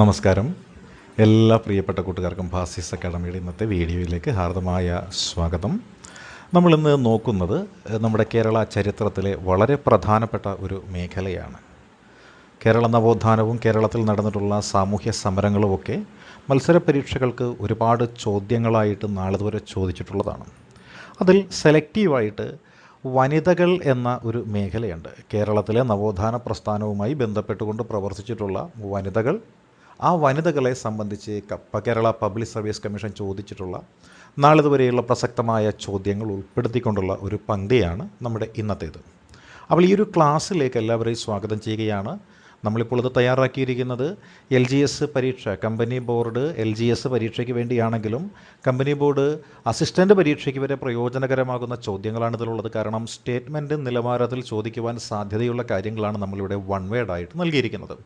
നമസ്കാരം. എല്ലാ പ്രിയപ്പെട്ട കൂട്ടുകാർക്കും ഭാസിസ് അക്കാഡമിയുടെ ഇന്നത്തെ വീഡിയോയിലേക്ക് ഹാർദമായ സ്വാഗതം. നമ്മളിന്ന് നോക്കുന്നത് നമ്മുടെ കേരള ചരിത്രത്തിലെ വളരെ പ്രധാനപ്പെട്ട ഒരു മേഖലയാണ്. കേരള നവോത്ഥാനവും കേരളത്തിൽ നടന്നിട്ടുള്ള സാമൂഹ്യ സമരങ്ങളുമൊക്കെ മത്സര പരീക്ഷകൾക്ക് ഒരുപാട് ചോദ്യങ്ങളായിട്ട് നാളിതുവരെ ചോദിച്ചിട്ടുള്ളതാണ്. അതിൽ സെലക്റ്റീവായിട്ട് വനിതകൾ എന്ന ഒരു മേഖലയുണ്ട്. കേരളത്തിലെ നവോത്ഥാന പ്രസ്ഥാനവുമായി ബന്ധപ്പെട്ടുകൊണ്ട് പ്രവർത്തിച്ചിട്ടുള്ള വനിതകൾ ആ വനിതകളെ സംബന്ധിച്ച് കേരള പബ്ലിക് സർവീസ് കമ്മീഷൻ ചോദിച്ചിട്ടുള്ള നാളിതുവരെയുള്ള പ്രസക്തമായ ചോദ്യങ്ങൾ ഉൾപ്പെടുത്തിക്കൊണ്ടുള്ള ഒരു പങ്ക്തിയാണ് നമ്മുടെ ഇന്നത്തേത്. അപ്പോൾ ഈ ഒരു ക്ലാസ്സിലേക്ക് എല്ലാവരെയും സ്വാഗതം ചെയ്യുകയാണ്. നമ്മളിപ്പോൾ ഇത് തയ്യാറാക്കിയിരിക്കുന്നത് എൽ ജി എസ് പരീക്ഷ company board L G S പരീക്ഷയ്ക്ക് വേണ്ടിയാണെങ്കിലും കമ്പനി ബോർഡ് അസിസ്റ്റന്റ് പരീക്ഷയ്ക്ക് വരെ പ്രയോജനകരമാകുന്ന ചോദ്യങ്ങളാണ് ഇതിലുള്ളത്. കാരണം സ്റ്റേറ്റ്മെന്റ് നിലവാരത്തിൽ ചോദിക്കുവാൻ സാധ്യതയുള്ള കാര്യങ്ങളാണ് നമ്മളിവിടെ വൺ വേഡായിട്ട് നൽകിയിരിക്കുന്നത്.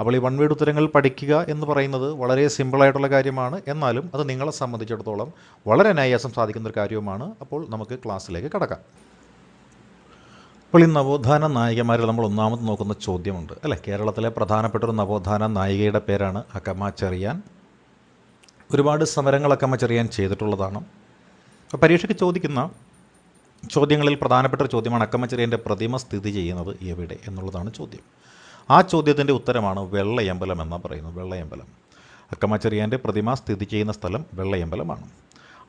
അപ്പോൾ ഈ വൺ വേഡ് ഉത്തരങ്ങൾ പഠിക്കുക എന്ന് പറയുന്നത് വളരെ സിമ്പിളായിട്ടുള്ള കാര്യമാണ്. എന്നാലും അത് നിങ്ങളെ സംബന്ധിച്ചിടത്തോളം വളരെ അനായാസം സാധിക്കുന്ന ഒരു കാര്യവുമാണ്. അപ്പോൾ നമുക്ക് ക്ലാസ്സിലേക്ക് കടക്കാം. അപ്പോൾ ഈ നവോത്ഥാന നായികമാരിൽ നമ്മൾ ഒന്നാമത് നോക്കുന്ന ചോദ്യമുണ്ട്. അല്ലേ? കേരളത്തിലെ പ്രധാനപ്പെട്ട ഒരു നവോത്ഥാന നായികയുടെ പേരാണ് അക്കമ്മ ചെറിയാൻ ഒരുപാട് സമരങ്ങൾ അക്കമ്മ ചെറിയാൻ ചെയ്തിട്ടുള്ളതാണ് പരീക്ഷയ്ക്ക് ചോദിക്കുന്ന ചോദ്യങ്ങളിൽ പ്രധാനപ്പെട്ട ഒരു ചോദ്യമാണ് അക്കമ്മ ചെറിയന്റെ പ്രതിമ സ്ഥിതി ചെയ്യുന്നത് എവിടെ എന്നുള്ളതാണ് ചോദ്യം. ആ ചോദ്യത്തിന്റെ ഉത്തരമാണ് വെള്ളയമ്പലം എന്ന് പറയുന്നത്. വെള്ളയമ്പലം. അക്കമച്ചെറിയാന്റെ പ്രതിമ സ്ഥിതി ചെയ്യുന്ന സ്ഥലം വെള്ളയമ്പലമാണ്.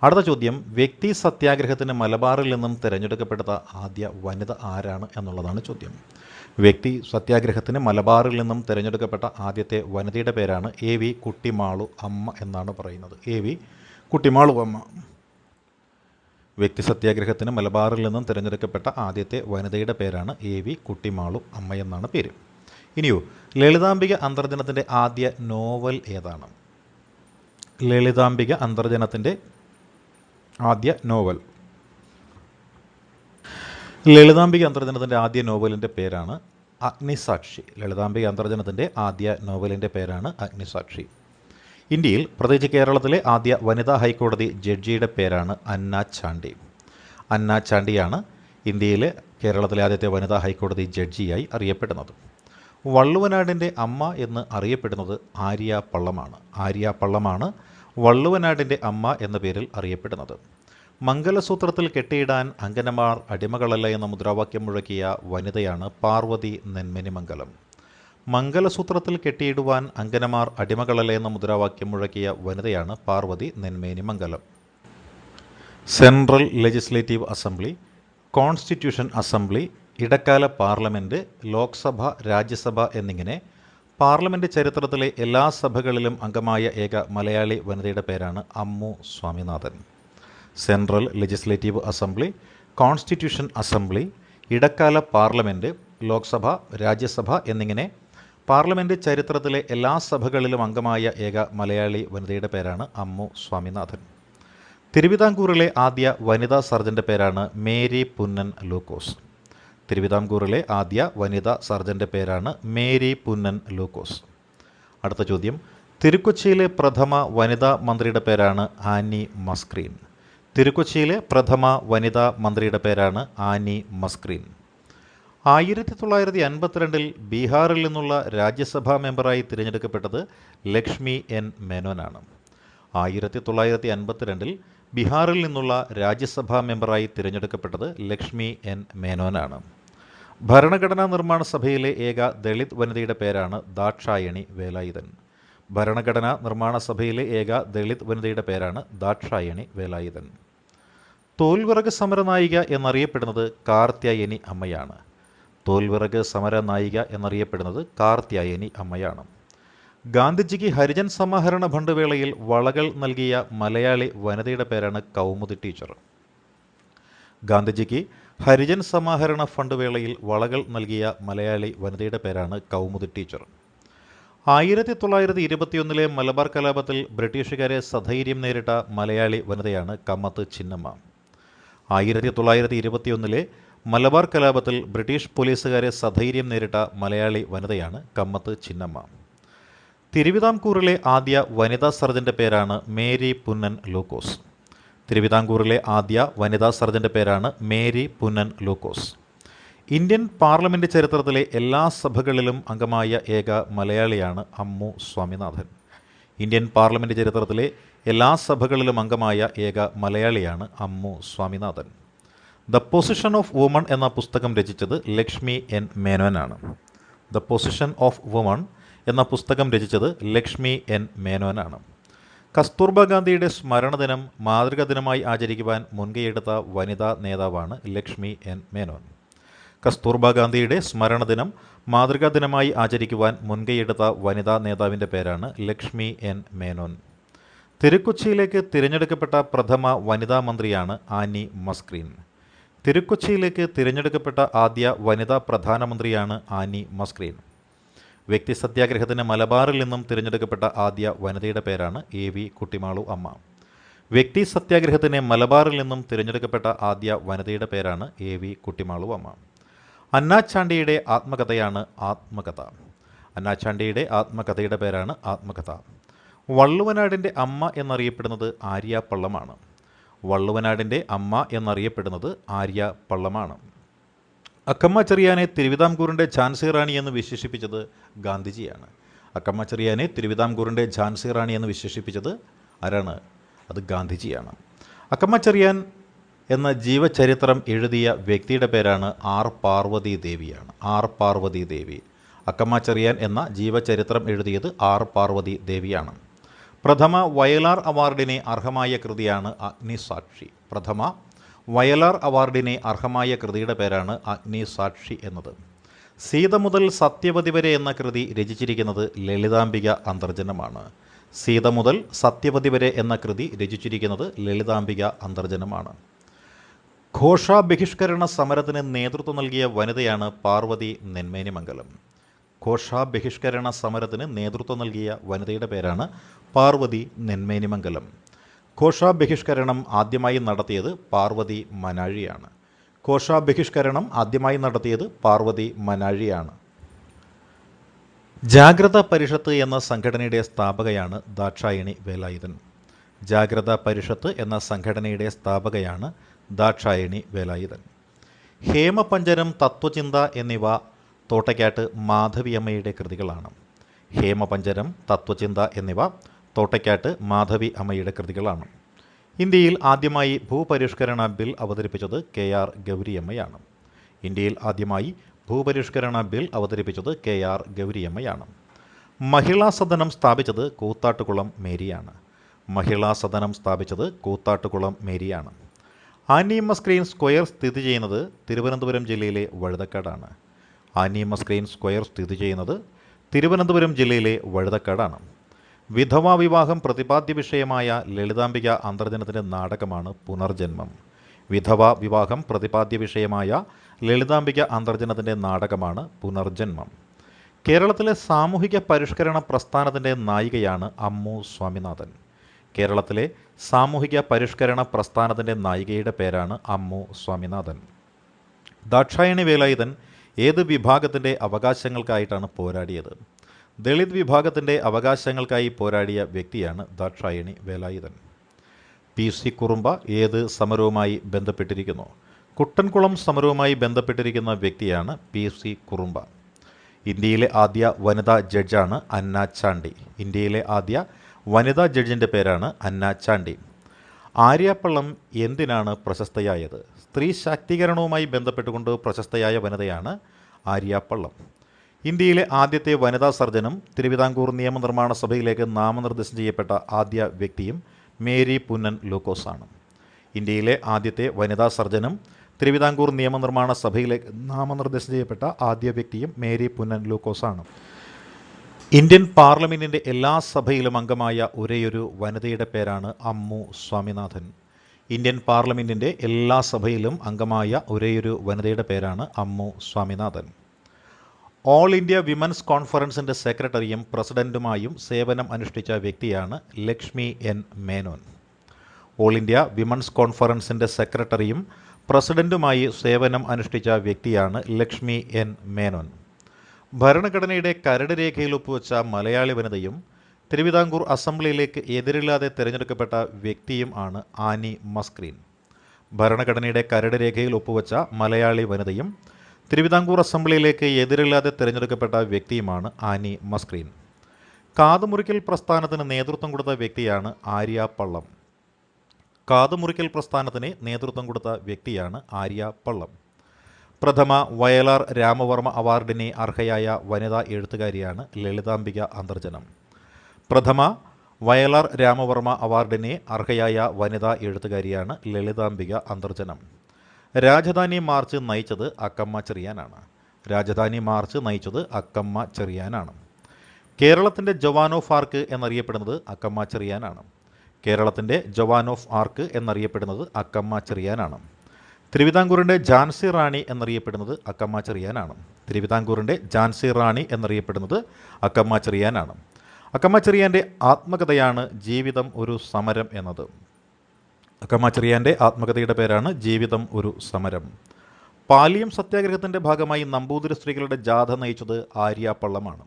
അടുത്ത ചോദ്യം വ്യക്തി സത്യാഗ്രഹത്തിന് മലബാറിൽ നിന്നും തിരഞ്ഞെടുക്കപ്പെട്ട ആദ്യ വനിത ആരാണ് എന്നുള്ളതാണ് ചോദ്യം. വ്യക്തി സത്യാഗ്രഹത്തിന് മലബാറിൽ നിന്നും തിരഞ്ഞെടുക്കപ്പെട്ട ആദ്യത്തെ വനിതയുടെ പേരാണ് എ വി കുട്ടിമാളു അമ്മ എന്നാണ് പറയുന്നത്. എ വി കുട്ടിമാളു അമ്മ. വ്യക്തി സത്യാഗ്രഹത്തിന് മലബാറിൽ നിന്നും തിരഞ്ഞെടുക്കപ്പെട്ട ആദ്യത്തെ വനിതയുടെ പേരാണ് എ വി കുട്ടിമാളു അമ്മ എന്നാണ് പേര്. ഇനിയോ ലളിതാംബിക അന്തർജനത്തിന്റെ ആദ്യ നോവൽ ഏതാണ്? ലളിതാംബിക അന്തർജനത്തിന്റെ ആദ്യ നോവൽ. ലളിതാംബിക അന്തർജനത്തിന്റെ ആദ്യ നോവലിന്റെ പേരാണ് അഗ്നിസാക്ഷി. ലളിതാംബിക അന്തർജനത്തിന്റെ ആദ്യ നോവലിന്റെ പേരാണ് അഗ്നിസാക്ഷി. ഇന്ത്യയിൽ പ്രത്യേകിച്ച് കേരളത്തിലെ ആദ്യ വനിതാ ഹൈക്കോടതി ജഡ്ജിയുടെ പേരാണ് അന്ന ചാണ്ടി. അന്ന ചാണ്ടിയാണ് ഇന്ത്യയിലെ കേരളത്തിലെ ആദ്യത്തെ വനിതാ ഹൈക്കോടതി ജഡ്ജിയായി അറിയപ്പെടുന്നത്. വള്ളുവനാടിന്റെ അമ്മ എന്ന് അറിയപ്പെടുന്നത് ആര്യ പള്ളമാണ്. ആര്യ പള്ളമാണ് വള്ളുവനാടിന്റെ അമ്മ എന്ന പേരിൽ അറിയപ്പെടുന്നത്. മംഗലസൂത്രത്തിൽ കെട്ടിയിടാൻ അങ്കനമാർ അടിമകളല്ല എന്ന മുദ്രാവാക്യം മുഴക്കിയ വനിതയാണ് പാർവതി നെന്മനി മംഗലം മംഗലസൂത്രത്തിൽ കെട്ടിയിടുവാൻ അങ്കനമാർ അടിമകളല്ല എന്ന മുദ്രാവാക്യം മുഴക്കിയ വനിതയാണ് Parvathi Nenmeni Mangalam central legislative assembly constitution assembly ഇടക്കാല പാർലമെന്റ് ലോക്സഭ രാജ്യസഭ എന്നിങ്ങനെ പാർലമെന്റ് ചരിത്രത്തിലെ എല്ലാ സഭകളിലും അംഗമായ ഏക മലയാളി വനിതയുടെ പേരാണ് Ammu Swaminathan. Central legislative assembly constitution assembly ഇടക്കാല പാർലമെന്റ് ലോക്സഭ രാജ്യസഭ എന്നിങ്ങനെ പാർലമെന്റ് ചരിത്രത്തിലെ എല്ലാ സഭകളിലും അംഗമായ ഏക മലയാളി വനിതയുടെ പേരാണ് അമ്മു സ്വാമിനാഥൻ. തിരുവിതാംകൂറിലെ ആദ്യ വനിതാ സർജന്റെ പേരാണ് മേരി പുന്നൻ ലൂക്കോസ്. തിരുവിതാംകൂറിലെ ആദ്യ വനിതാ സർജന്റെ പേരാണ് മേരി പുന്നൻ ലൂക്കോസ്. അടുത്ത ചോദ്യം. തിരുക്കൊച്ചിയിലെ പ്രഥമ വനിതാ മന്ത്രിയുടെ പേരാണ് ആനി മസ്ക്രീൻ. തിരുക്കൊച്ചിയിലെ പ്രഥമ വനിതാ മന്ത്രിയുടെ പേരാണ് ആനി മസ്ക്രീൻ. ആയിരത്തി തൊള്ളായിരത്തി അൻപത്തിരണ്ടിൽ ബീഹാറിൽ നിന്നുള്ള രാജ്യസഭാ മെമ്പറായി തിരഞ്ഞെടുക്കപ്പെട്ടത് ലക്ഷ്മി എൻ മേനോനാണ്. ആയിരത്തി തൊള്ളായിരത്തി അൻപത്തിരണ്ടിൽ ബീഹാറിൽ നിന്നുള്ള രാജ്യസഭാ മെമ്പറായി തിരഞ്ഞെടുക്കപ്പെട്ടത് ലക്ഷ്മി എൻ മേനോനാണ്. ഭരണഘടനാ നിർമ്മാണ സഭയിലെ ഏക ദളിത് വനിതയുടെ പേരാണ് ദാക്ഷായണി വേലായുധൻ. ഭരണഘടനാ നിർമ്മാണ സഭയിലെ ഏക ദളിത് വനിതയുടെ പേരാണ് ദാക്ഷായണി വേലായുധൻ. തോൽവിറക് സമരനായിക എന്നറിയപ്പെടുന്നത് കാർത്യായനി അമ്മയാണ്. തോൽവിറക് സമരനായിക എന്നറിയപ്പെടുന്നത് കാർത്യായനി അമ്മയാണ്. ഗാന്ധിജിക്ക് ഹരിജൻ സമാഹരണ ഫണ്ട് വേളയിൽ വളകൾ നൽകിയ മലയാളി വനിതയുടെ പേരാണ് കൗമുദി ടീച്ചർ. ഗാന്ധിജിക്ക് ഹരിജൻ സമാഹരണ ഫണ്ട് വേളയിൽ വളകൾ നൽകിയ മലയാളി വനിതയുടെ പേരാണ് കൗമുദി ടീച്ചർ. ആയിരത്തി തൊള്ളായിരത്തി ഇരുപത്തിയൊന്നിലെ മലബാർ കലാപത്തിൽ ബ്രിട്ടീഷുകാരെ സധൈര്യം നേരിട്ട മലയാളി വനിതയാണ് കമ്മത്ത് ചിന്നമ്മ. ആയിരത്തി തൊള്ളായിരത്തി ഇരുപത്തിയൊന്നിലെ മലബാർ കലാപത്തിൽ ബ്രിട്ടീഷ് പോലീസുകാരെ സധൈര്യം നേരിട്ട മലയാളി വനിതയാണ് കമ്മത്ത് ചിന്നമ്മ. തിരുവിതാംകൂറിലെ ആദ്യ വനിതാ സർജന്റെ പേരാണ് മേരി പുന്നൻ ലൂക്കോസ്. തിരുവിതാംകൂറിലെ ആദ്യ വനിതാ സർജന്റെ പേരാണ് മേരി പുന്നൻ ലൂക്കോസ്. ഇന്ത്യൻ പാർലമെന്റ് ചരിത്രത്തിലെ എല്ലാ സഭകളിലും അംഗമായ ഏക മലയാളിയാണ് അമ്മു സ്വാമിനാഥൻ. ഇന്ത്യൻ പാർലമെന്റ് ചരിത്രത്തിലെ എല്ലാ സഭകളിലും അംഗമായ ഏക മലയാളിയാണ് Ammu Swaminathan. The position of woman എന്ന പുസ്തകം രചിച്ചത് ലക്ഷ്മി എൻ മേനോനാണ്. ദ പൊസിഷൻ ഓഫ് വുമൺ എന്ന പുസ്തകം രചിച്ചത് ലക്ഷ്മി എൻ മേനോനാണ്. കസ്തൂർബ ഗാന്ധിയുടെ സ്മരണദിനം മാതൃകാ ദിനമായി ആചരിക്കുവാൻ മുൻകൈയെടുത്ത വനിതാ നേതാവാണ് ലക്ഷ്മി എൻ മേനോൻ. കസ്തൂർബ ഗാന്ധിയുടെ സ്മരണദിനം മാതൃകാ ദിനമായി ആചരിക്കുവാൻ മുൻകൈയെടുത്ത വനിതാ നേതാവിന്റെ പേരാണ് ലക്ഷ്മി എൻ മേനോൻ. തിരുക്കൊച്ചിയിലേക്ക് തിരഞ്ഞെടുക്കപ്പെട്ട പ്രഥമ വനിതാ മന്ത്രിയാണ് ആനി മസ്ക്രീൻ. തിരുക്കൊച്ചിയിലേക്ക് തിരഞ്ഞെടുക്കപ്പെട്ട ആദ്യ വനിതാ പ്രധാനമന്ത്രിയാണ് ആനി മസ്ക്രീൻ. വ്യക്തി സത്യാഗ്രഹത്തിന് മലബാറിൽ നിന്നും തിരഞ്ഞെടുക്കപ്പെട്ട ആദ്യ വനിതയുടെ പേരാണ് എ വി കുട്ടിമാളു അമ്മ. വ്യക്തി സത്യാഗ്രഹത്തിന് മലബാറിൽ നിന്നും തിരഞ്ഞെടുക്കപ്പെട്ട ആദ്യ വനിതയുടെ പേരാണ് എ വി കുട്ടിമാളു അമ്മ. അന്നാച്ചാണ്ടിയുടെ ആത്മകഥയാണ് ആത്മകഥ. അന്നാച്ചാണ്ടിയുടെ ആത്മകഥയുടെ പേരാണ് ആത്മകഥ. വള്ളുവനാടിന്റെ അമ്മ എന്നറിയപ്പെടുന്നത് ആര്യ പള്ളമാണ്. വള്ളുവനാടിന്റെ അമ്മ എന്നറിയപ്പെടുന്നത് ആര്യ പള്ളമാണ്. അക്കമ്മ ചെറിയാനെ തിരുവിതാംകൂറിന്റെ ഝാൻസി റാണി എന്ന് വിശേഷിപ്പിച്ചത് ഗാന്ധിജിയാണ്. അക്കമ്മ ചെറിയാനെ തിരുവിതാംകൂറിന്റെ ഝാൻസി റാണി എന്ന് വിശേഷിപ്പിച്ചത് ആരാണ്? അത് ഗാന്ധിജിയാണ്. അക്കമ്മ ചെറിയാൻ എന്ന ജീവചരിത്രം എഴുതിയ വ്യക്തിയുടെ പേരാണ് ആർ പാർവതി ദേവിയാണ്. ആർ പാർവതി ദേവി. അക്കമ്മ ചെറിയാൻ എന്ന ജീവചരിത്രം എഴുതിയത് ആർ പാർവതി ദേവിയാണ്. പ്രഥമ വയലാർ അവാർഡിനെ അർഹമായ കൃതിയാണ് അഗ്നിസാക്ഷി. പ്രഥമ വയലാർ അവാർഡിനെ അർഹമായ കൃതിയുടെ പേരാണ് അഗ്നിസാക്ഷി എന്നത്. സീത മുതൽ സത്യവതി വരെ എന്ന കൃതി രചിച്ചിരിക്കുന്നത് ലളിതാംബിക അന്തർജനമാണ്. സീത മുതൽ സത്യവതി വരെ എന്ന കൃതി രചിച്ചിരിക്കുന്നത് ലളിതാംബിക അന്തർജനമാണ്. ഘോഷ ബഹിഷ്കരണ സമരത്തിന് നേതൃത്വം നൽകിയ വനിതയാണ് പാർവതി നെന്മേനിമംഗലം. ഘോഷ ബഹിഷ്കരണ സമരത്തിന് നേതൃത്വം നൽകിയ വനിതയുടെ പേരാണ് പാർവതി നെന്മേനിമംഗലം. ബഹിഷ്കരണം ആദ്യമായി നടത്തിയത് പാർവതി മനാഴിയാണ്. ബഹിഷ്കരണം ആദ്യമായി നടത്തിയത് പാർവതി മനാഴിയാണ്. ജാഗ്രത പരിഷത്ത് എന്ന സംഘടനയുടെ സ്ഥാപകയാണ് ദാക്ഷായണി വേലായുധൻ. ജാഗ്രത പരിഷത്ത് എന്ന സംഘടനയുടെ സ്ഥാപകയാണ് ദാക്ഷായണി വേലായുധൻ. ഹേമപഞ്ചനം തത്വചിന്ത എന്നിവ തോട്ടയ്ക്കാട്ട് മാധവിയമ്മയുടെ കൃതികളാണ്. ഹേമപഞ്ചനം തത്വചിന്ത എന്നിവ തോട്ടയ്ക്കാട്ട് മാധവി അമ്മയുടെ കൃതികളാണ്. ഇന്ത്യയിൽ ആദ്യമായി ഭൂപരിഷ്കരണ ബിൽ അവതരിപ്പിച്ചത് കെ ആർ ഗൗരിയമ്മയാണ്. ഇന്ത്യയിൽ ആദ്യമായി ഭൂപരിഷ്കരണ ബിൽ അവതരിപ്പിച്ചത് കെ ആർ ഗൗരിയമ്മയാണ്. മഹിളാ സദനം സ്ഥാപിച്ചത് കൂത്താട്ടുകുളം മേരിയാണ്. മഹിളാ സദനം സ്ഥാപിച്ചത് കൂത്താട്ടുകുളം മേരിയാണ്. ആനിയമ്മ സ്ക്രീൻ സ്ക്വയർ സ്ഥിതി ചെയ്യുന്നത് തിരുവനന്തപുരം ജില്ലയിലെ വഴുതക്കാടാണ്. ആനിയമ്മ സ്ക്രീൻ സ്ക്വയർ സ്ഥിതി ചെയ്യുന്നത് തിരുവനന്തപുരം ജില്ലയിലെ വഴുതക്കാടാണ്. വിധവാ വിവാഹം പ്രതിപാദ്യ വിഷയമായ ലളിതാംബിക അന്തർജനത്തിന്റെ നാടകമാണ് പുനർജന്മം. വിധവാ വിവാഹം പ്രതിപാദ്യ വിഷയമായ ലളിതാംബിക അന്തർജനത്തിന്റെ നാടകമാണ് പുനർജന്മം. കേരളത്തിലെ സാമൂഹിക പരിഷ്കരണ പ്രസ്ഥാനത്തിന്റെ നായികയാണ് അമ്മു സ്വാമിനാഥൻ. കേരളത്തിലെ സാമൂഹിക പരിഷ്കരണ പ്രസ്ഥാനത്തിന്റെ നായികയുടെ പേരാണ് അമ്മു സ്വാമിനാഥൻ. ദാക്ഷായണി വേലായുധൻ ഏത് വിഭാഗത്തിന്റെ അവകാശങ്ങൾക്കായിട്ടാണ് പോരാടിയത്? ദളിത് വിഭാഗത്തിന്റെ അവകാശങ്ങൾക്കായി പോരാടിയ വ്യക്തിയാണ് ദാക്ഷായണി വേലായുധൻ. പി സി കുറുമ്പ ഏത് സമരവുമായി ബന്ധപ്പെട്ടിരിക്കുന്നു? കുട്ടൻകുളം സമരവുമായി ബന്ധപ്പെട്ടിരിക്കുന്ന വ്യക്തിയാണ് പി സി കുറുമ്പ. ഇന്ത്യയിലെ ആദ്യ വനിതാ ജഡ്ജാണ് അന്ന ചാണ്ടി. ഇന്ത്യയിലെ ആദ്യ വനിതാ ജഡ്ജിന്റെ പേരാണ് അന്ന ചാണ്ടി. ആര്യാപ്പള്ളം എന്തിനാണ് പ്രശസ്തയായത്? സ്ത്രീ ശാക്തീകരണവുമായി ബന്ധപ്പെട്ടുകൊണ്ട് പ്രശസ്തയായ വനിതയാണ് ആര്യപ്പള്ളം. ഇന്ത്യയിലെ ആദ്യത്തെ വനിതാ സർജനും തിരുവിതാംകൂർ നിയമനിർമ്മാണ സഭയിലേക്ക് നാമനിർദ്ദേശം ചെയ്യപ്പെട്ട ആദ്യ വ്യക്തിയും മേരി പുന്നൻ ലൂക്കോസാണ്. ഇന്ത്യയിലെ ആദ്യത്തെ വനിതാ സർജനും തിരുവിതാംകൂർ നിയമനിർമ്മാണ സഭയിലേക്ക് നാമനിർദ്ദേശം ചെയ്യപ്പെട്ട ആദ്യ വ്യക്തിയും മേരി പുന്നൻ ലൂക്കോസാണ്. ഇന്ത്യൻ പാർലമെന്റിന്റെ എല്ലാ സഭയിലും അംഗമായ ഒരേയൊരു വനിതയുടെ പേരാണ് അമ്മു സ്വാമിനാഥൻ. ഇന്ത്യൻ പാർലമെന്റിന്റെ എല്ലാ സഭയിലും അംഗമായ ഒരേയൊരു വനിതയുടെ പേരാണ് Ammu Swaminathan. All India women's കോൺഫറൻസിന്റെ സെക്രട്ടറിയും പ്രസിഡന്റുമായും സേവനം അനുഷ്ഠിച്ച വ്യക്തിയാണ് Lakshmi N Menon. All India women's കോൺഫറൻസിന്റെ സെക്രട്ടറിയും പ്രസിഡന്റുമായി സേവനം അനുഷ്ഠിച്ച വ്യക്തിയാണ് ലക്ഷ്മി എൻ മേനോൻ. ഭരണഘടനയുടെ കരട് രേഖയിൽ ഒപ്പുവെച്ച മലയാളി വനിതയും തിരുവിതാംകൂർ അസംബ്ലിയിലേക്ക് എതിരില്ലാതെ തിരഞ്ഞെടുക്കപ്പെട്ട വ്യക്തിയും ആണ് ആനി മസ്ക്രീൻ. ഭരണഘടനയുടെ കരട് രേഖയിൽ ഒപ്പുവെച്ച മലയാളി വനിതയും തിരുവിതാംകൂർ അസംബ്ലിയിലേക്ക് എതിരില്ലാതെ തിരഞ്ഞെടുക്കപ്പെട്ട വ്യക്തിയുമാണ് ആനി മസ്ക്രീൻ. കാതുമുറിക്കൽ പ്രസ്ഥാനത്തിന് നേതൃത്വം കൊടുത്ത വ്യക്തിയാണ് ആര്യ പള്ളം. കാതുമുറിക്കൽ പ്രസ്ഥാനത്തിന് നേതൃത്വം കൊടുത്ത വ്യക്തിയാണ് ആര്യ പള്ളം. പ്രഥമ വയലാർ രാമവർമ്മ അവാർഡിന് അർഹയായ വനിതാ എഴുത്തുകാരിയാണ് ലളിതാംബിക അന്തർജനം. പ്രഥമ വയലാർ രാമവർമ്മ അവാർഡിന് അർഹയായ വനിതാ എഴുത്തുകാരിയാണ് ലളിതാംബിക അന്തർജനം. രാജധാനി മാർച്ച് നയിച്ചത് അക്കമ്മ ചെറിയാനാണ്. രാജധാനി മാർച്ച് നയിച്ചത് അക്കമ്മ ചെറിയാനാണ്. കേരളത്തിന്റെ ജവാൻ ഓഫ് ആർക്ക് എന്നറിയപ്പെടുന്നത് അക്കമ്മ ചെറിയാനാണ്. കേരളത്തിന്റെ ജവാൻ ഓഫ് ആർക്ക് എന്നറിയപ്പെടുന്നത് അക്കമ്മ ചെറിയാനാണ്. തിരുവിതാംകൂറിന്റെ ജാൻസി റാണി എന്നറിയപ്പെടുന്നത് അക്കമ്മ ചെറിയാനാണ്. തിരുവിതാംകൂറിന്റെ ജാൻസി റാണി എന്നറിയപ്പെടുന്നത് അക്കമ്മ ചെറിയാനാണ്. അക്കമ്മ ചെറിയാന്റെ ആത്മകഥയാണ് ജീവിതം ഒരു സമരം എന്നത്. അക്കമ്മ ചെറിയാന്റെ ആത്മകഥയുടെ പേരാണ് ജീവിതം ഒരു സമരം. പാലിയം സത്യാഗ്രഹത്തിന്റെ ഭാഗമായി നമ്പൂതിരി സ്ത്രീകളുടെ ജാഥ നയിച്ചത് ആര്യാപ്പള്ളമാണ്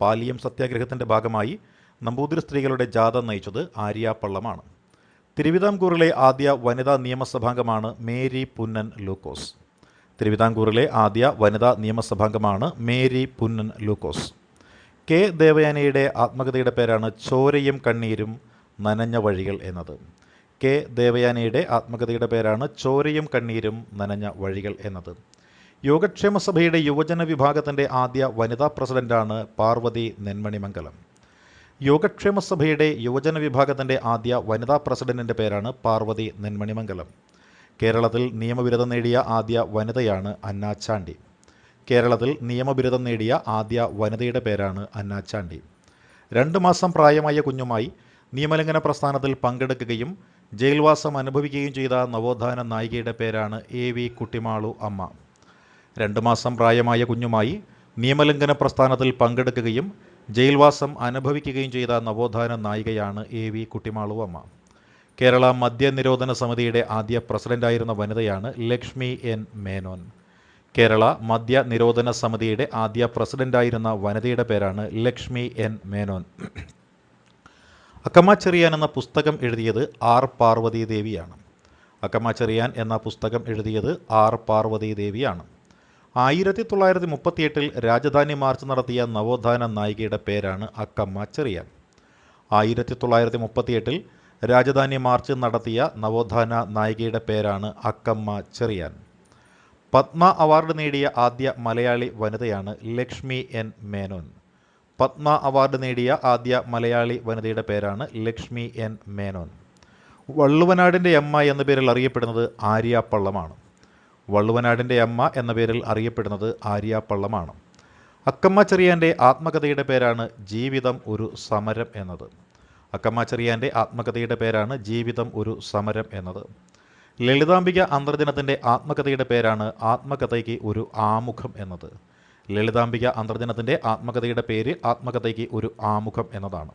പാലിയം സത്യാഗ്രഹത്തിന്റെ ഭാഗമായി നമ്പൂതിരി സ്ത്രീകളുടെ ജാഥ നയിച്ചത് ആര്യാപ്പള്ളമാണ് പള്ളമാണ്. തിരുവിതാംകൂറിലെ ആദ്യ വനിതാ നിയമസഭാംഗമാണ് മേരി പുന്നൻ ലൂക്കോസ്. തിരുവിതാംകൂറിലെ ആദ്യ വനിതാ നിയമസഭാംഗമാണ് മേരി പുന്നൻ ലൂക്കോസ്. കെ ദേവയാനയുടെ ആത്മകഥയുടെ പേരാണ് ചോരയും കണ്ണീരും നനഞ്ഞ വഴികൾ എന്നത്. കെ. ദേവയാനിയുടെ ആത്മകഥയുടെ പേരാണ് ചോരയും കണ്ണീരും നനഞ്ഞ വഴികൾ എന്നത്. യോഗക്ഷേമ സഭയുടെ യുവജന വിഭാഗത്തിന്റെ ആദ്യ വനിതാ പ്രസിഡന്റാണ് പാർവതി നെന്മണിമംഗലം. യോഗക്ഷേമ സഭയുടെ യുവജന വിഭാഗത്തിന്റെ ആദ്യ വനിതാ പ്രസിഡന്റിന്റെ പേരാണ് പാർവതി നെന്മണിമംഗലം. കേരളത്തിൽ നിയമബിരുദം നേടിയ ആദ്യ വനിതയാണ് അന്ന ചാണ്ടി. കേരളത്തിൽ നിയമബിരുദം നേടിയ ആദ്യ വനിതയുടെ പേരാണ് അന്ന ചാണ്ടി. രണ്ട് മാസം പ്രായമായ കുഞ്ഞുമായി നിയമലംഘന പ്രസ്ഥാനത്തിൽ പങ്കെടുക്കുകയും ജയിൽവാസം അനുഭവിക്കുകയും ചെയ്ത നവോത്ഥാന നായികയുടെ പേരാണ് എ വി കുട്ടിമാളു അമ്മ. രണ്ട് മാസം പ്രായമായ കുഞ്ഞുമായി നിയമലംഘന പ്രസ്ഥാനത്തിൽ പങ്കെടുക്കുകയും ജയിൽവാസം അനുഭവിക്കുകയും ചെയ്ത നവോത്ഥാന നായികയാണ് എ വി കുട്ടിമാളു അമ്മ. കേരള മദ്യനിരോധന സമിതിയുടെ ആദ്യ പ്രസിഡന്റായിരുന്ന വനിതയാണ് ലക്ഷ്മി എൻ മേനോൻ. കേരള മദ്യ നിരോധന സമിതിയുടെ ആദ്യ പ്രസിഡന്റായിരുന്ന വനിതയുടെ പേരാണ് ലക്ഷ്മി എൻ മേനോൻ. അക്കമ്മ ചെറിയാൻ എന്ന പുസ്തകം എഴുതിയത് ആർ പാർവതി ദേവിയാണ് അക്കമ്മ ചെറിയാൻ എന്ന പുസ്തകം എഴുതിയത് ആർ പാർവതി ദേവിയാണ് ആയിരത്തി തൊള്ളായിരത്തി മുപ്പത്തിയെട്ടിൽ രാജധാനി മാർച്ച് നടത്തിയ നവോത്ഥാന നായികയുടെ പേരാണ് അക്കമ്മ ചെറിയാൻ ആയിരത്തി തൊള്ളായിരത്തി മുപ്പത്തിയെട്ടിൽ രാജധാനി മാർച്ച് നടത്തിയ നവോത്ഥാന നായികയുടെ പേരാണ് അക്കമ്മ ചെറിയാൻ പത്മ അവാർഡ് നേടിയ ആദ്യ മലയാളി വനിതയാണ് ലക്ഷ്മി എൻ മേനോൻ. പത്മ അവാർഡ് നേടിയ ആദ്യ മലയാളി വനിതയുടെ പേരാണ് ലക്ഷ്മി എൻ മേനോൻ. വള്ളുവനാടിന്റെ അമ്മ എന്ന പേരിൽ അറിയപ്പെടുന്നത് ആര്യ പള്ളമാണ്. വള്ളുവനാടിന്റെ അമ്മ എന്ന പേരിൽ അറിയപ്പെടുന്നത് ആര്യ പള്ളമാണ്. അക്കമ്മ ചെറിയാന്റെ ആത്മകഥയുടെ പേരാണ് ജീവിതം ഒരു സമരം എന്നത്. അക്കമ്മ ചെറിയാന്റെ ആത്മകഥയുടെ പേരാണ് ജീവിതം ഒരു സമരം എന്നത്. ലളിതാംബിക അന്തർജനത്തിന്റെ ആത്മകഥയുടെ പേരാണ് ആത്മകഥയ്ക്ക് ഒരു ആമുഖം എന്നത്. ലളിതാംബിക അന്തർജനത്തിന്റെ ആത്മകഥയുടെ പേര് ആത്മകഥയ്ക്ക് ഒരു ആമുഖം എന്നതാണ്.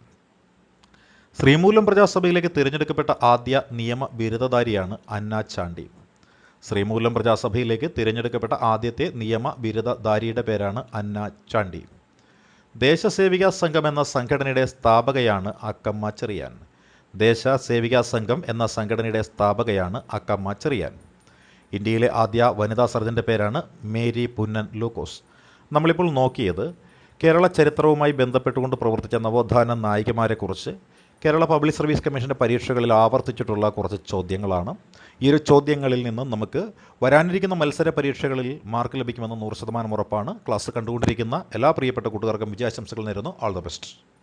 ശ്രീമൂലം പ്രജാസഭയിലേക്ക് തിരഞ്ഞെടുക്കപ്പെട്ട ആദ്യ നിയമ ബിരുദധാരിയാണ് അന്ന ചാണ്ടി. ശ്രീമൂലം പ്രജാസഭയിലേക്ക് തിരഞ്ഞെടുക്കപ്പെട്ട ആദ്യത്തെ നിയമ ബിരുദധാരിയുടെ പേരാണ് അന്ന ചാണ്ടി. ദേശസേവിക സംഘം എന്ന സംഘടനയുടെ സ്ഥാപകയാണ് അക്കമ്മ ചെറിയാൻ. ദേശസേവിക സംഘം എന്ന സംഘടനയുടെ സ്ഥാപകയാണ് അക്കമ്മ ചെറിയാൻ. ഇന്ത്യയിലെ ആദ്യ വനിതാ സർജന്റെ പേരാണ് മേരി പുന്നൻ ലൂക്കോസ്. നമ്മളിപ്പോൾ നോക്കിയത് കേരള ചരിത്രവുമായി ബന്ധപ്പെട്ടുകൊണ്ട് പ്രവർത്തിച്ച നവോത്ഥാന നായികമാരെക്കുറിച്ച് കേരള പബ്ലിക് സർവീസ് കമ്മീഷന്റെ പരീക്ഷകളിൽ ആവർത്തിച്ചിട്ടുള്ള കുറച്ച് ചോദ്യങ്ങളാണ്. ഈ ഒരു ചോദ്യങ്ങളിൽ നിന്ന് നമുക്ക് വരാനിരിക്കുന്ന മത്സര പരീക്ഷകളിൽ മാർക്ക് ലഭിക്കുമെന്ന് നൂറ് ശതമാനം ഉറപ്പാണ്. ക്ലാസ് കണ്ടുകൊണ്ടിരിക്കുന്ന എല്ലാ പ്രിയപ്പെട്ട കൂട്ടുകാർക്കും വിജയാശംസകൾ നേരുന്നു. All the best